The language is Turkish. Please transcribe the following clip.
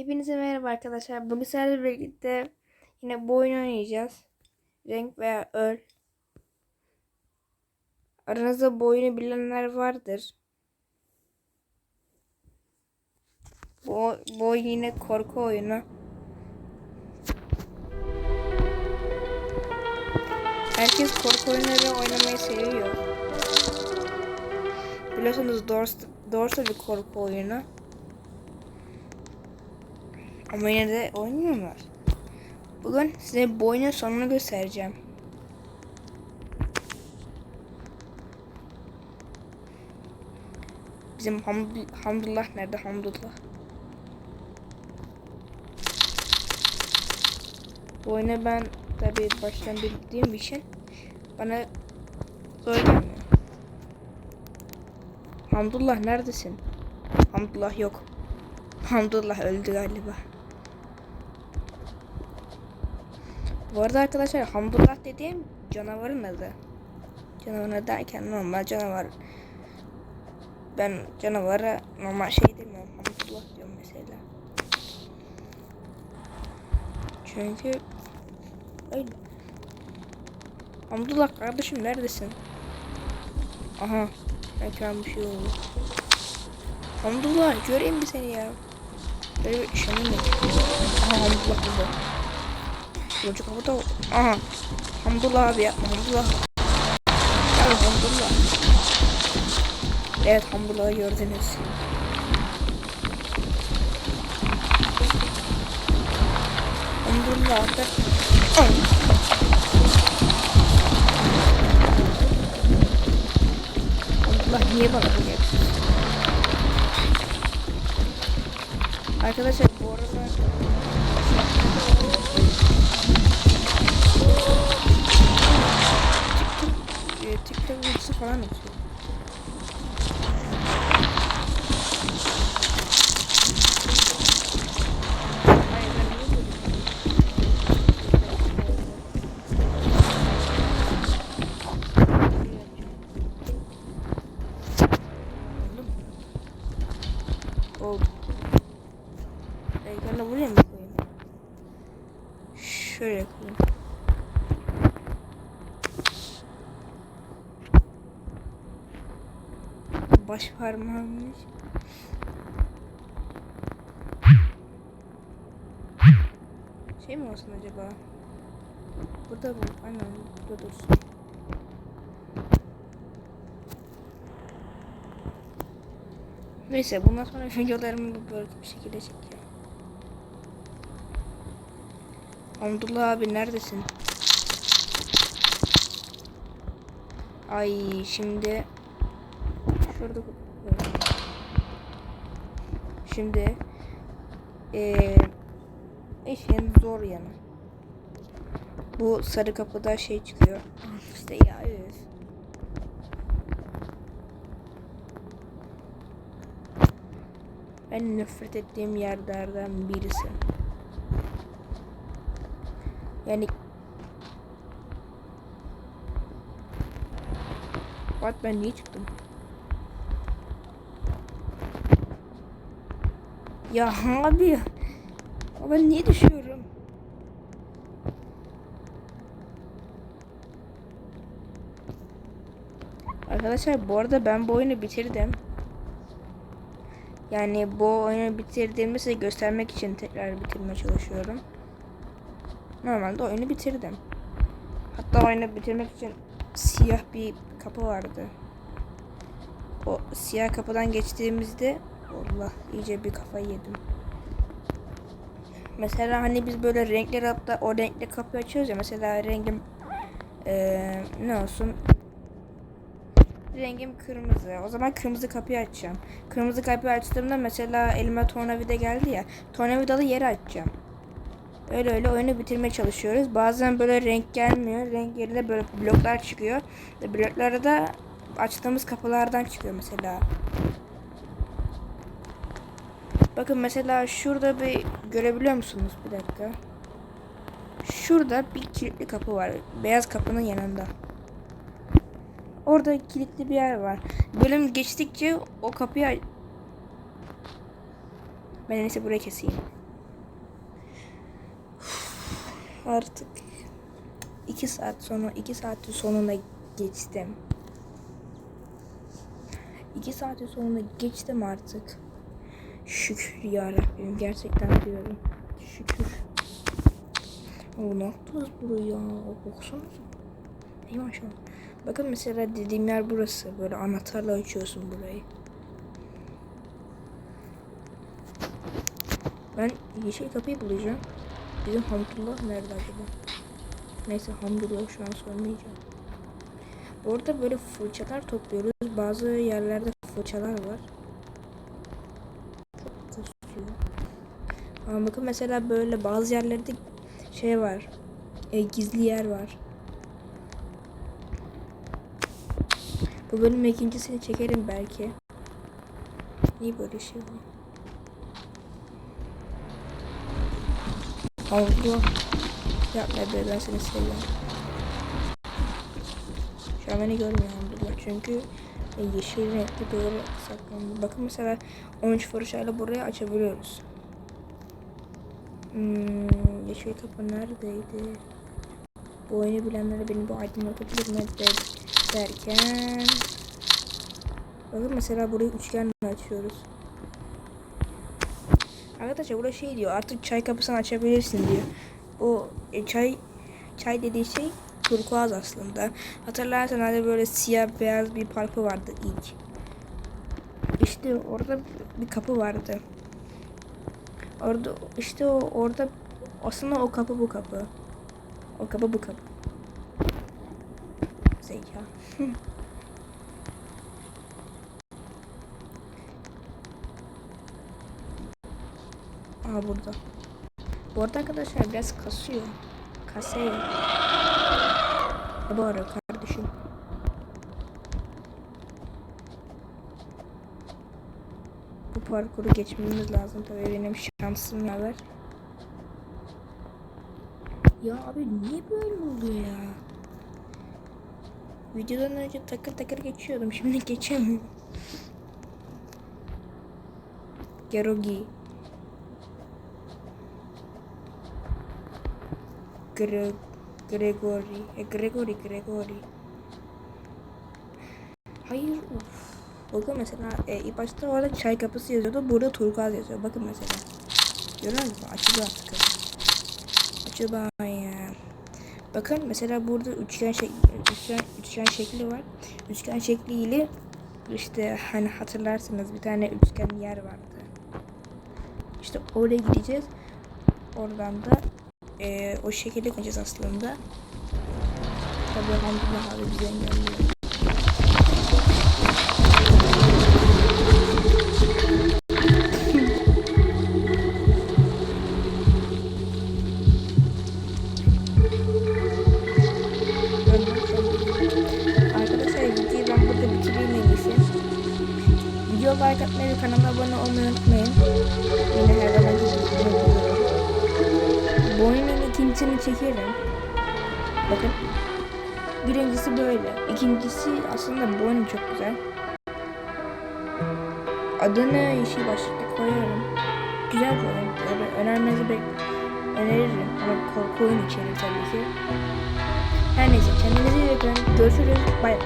Hepinize merhaba arkadaşlar. Bugün sizlerle birlikte yine bu oyunu oynayacağız. Renk veya öl. Aranızda bu oyunu bilenler vardır. Bu, bu oyun yine korku oyunu. Herkes korku oyunları oynamayı seviyor. Biliyorsunuz Doors, Doors da bir korku oyunu. Ama yine de oynuyorlar. Bugün size bu oyunun sonunu göstereceğim. Bizim Hamd Hamdullah nerede? Hamdullah. Bu oyunu ben tabi baştan bildiğim için bana söylemiyor. Hamdullah neredesin? Hamdullah yok. Hamdullah öldü galiba. Bu arada arkadaşlar Hamdullah dediğim canavarın adı. Canavar derken normal canavar. Ben canavara normal şey demiyorum. Hamdullah diyorum mesela. Çünkü öyle. Hamdullah kardeşim neredesin? Aha. Ekran bir şey oldu. Hamdullah göreyim bir seni ya. Böyle bir şanım yok. Aha Hamdullah burada. Çocuk kapıda. Aha. Hamdullah abi yapma Hamdullah. Gel Hamdullah. Evet Hamdullah'ı gördünüz. Hamdullah da. Hamdullah niye bana bu yapıyorsun? Arkadaşlar bu arada E, TikTok videosu falan atıyor. Hayır, ben Oldu. Ekranı buraya mı koyayım? Şöyle koyayım. Baş parmağımmış. Şey mi olsun acaba? Burada mı? Aynen burada dursun. Neyse bundan sonra videolarımı böyle bir şekilde çekeceğim. Hamdullah abi neredesin? Ay şimdi şurada şimdi eee işin zor yanı. Bu sarı kapıda şey çıkıyor. İşte ya üf. En nefret ettiğim yerlerden birisi. Yani What ben niye çıktım? Ya abi. Ben niye düşüyorum? Arkadaşlar bu arada ben bu oyunu bitirdim. Yani bu oyunu bitirdiğimi size göstermek için tekrar bitirmeye çalışıyorum. Normalde oyunu bitirdim. Hatta oyunu bitirmek için siyah bir kapı vardı. O siyah kapıdan geçtiğimizde Allah iyice bir kafa yedim. Mesela hani biz böyle renkler alıp da o renkli kapı açıyoruz ya mesela rengim eee, ne olsun rengim kırmızı. O zaman kırmızı kapıyı açacağım. Kırmızı kapıyı açtığımda mesela elime tornavida geldi ya. Tornavidalı yeri açacağım. Öyle öyle oyunu bitirmeye çalışıyoruz. Bazen böyle renk gelmiyor. Renk yerine böyle bloklar çıkıyor. Ve blokları da açtığımız kapılardan çıkıyor mesela. Bakın mesela şurada bir görebiliyor musunuz? Bir dakika. Şurada bir kilitli kapı var. Beyaz kapının yanında. Orada kilitli bir yer var. Bölüm geçtikçe o kapıyı... Ben en iyisi buraya keseyim. Artık 2 saat sonra 2 saatin sonuna geçtim. 2 saatin sonuna geçtim artık. Şükür ya Rabbim gerçekten diyorum. Şükür. O ne yaptınız buraya? O baksanıza. İyi maşallah. Bakın mesela dediğim yer burası. Böyle anahtarla açıyorsun burayı. Ben yeşil kapıyı bulacağım. Bizim Hamdullah nerede acaba? Neyse Hamdullah şu an sormayacağım. Orada böyle fırçalar topluyoruz. Bazı yerlerde fırçalar var. Ama bakın mesela böyle bazı yerlerde şey var. E, gizli yer var. Bu bölüm ikincisini çekerim belki. Niye böyle şey var? Allah. Yapma be ben seni seviyorum. Şu an beni görmüyor Hamdullah çünkü yeşil renkli böyle saklandı. Bakın mesela 13 fırçayla buraya açabiliyoruz. Hmm, yeşil kapı neredeydi? Bu oyunu bilenlere beni bu aydınlatabilir mi der, derken Bakın mesela burayı üçgenle açıyoruz. Arkadaşlar burada şey diyor artık çay kapısını açabilirsin diyor. Bu e, çay çay dediği şey turkuaz aslında. Hatırlarsan hani böyle siyah beyaz bir parkı vardı ilk. İşte orada bir kapı vardı. Orada işte o orada aslında o kapı bu kapı. O kapı bu kapı. Zeka. Aa burada. Bu arada arkadaşlar biraz kasıyor. Kasıyor. Bu kardeşim. Bu parkuru geçmemiz lazım tabii benim şansım yaver. Ya abi niye böyle oluyor ya? Videodan önce takır takır geçiyordum şimdi geçemiyorum. Gerogi. Gre Gregory. E, Gregory, Gregory. Hayır, uf. Bakın mesela e, ilk başta orada çay kapısı yazıyordu. Burada turkuaz yazıyor. Bakın mesela. Görüyor musun? Açıldı artık. Ya. Bakın mesela burada üçgen şekli, üçgen, üçgen şekli var. Üçgen şekliyle işte hani hatırlarsınız bir tane üçgen yer vardı. İşte oraya gideceğiz. Oradan da e, o şekilde gideceğiz aslında. Tabii Hamdullah abi bizi engelliyor. Video like atmayı kanala abone olmayı unutmayın. İkincisini çekerim. Bakın. Birincisi böyle. İkincisi aslında bu oyun çok güzel. Adını yeşil başlıkta koyarım. Güzel bir oyun. Böyle önermenizi bek öneririm. Ama korku oyun içerir tabii ki. Her neyse kendinize iyi bakın. Görüşürüz. Bay.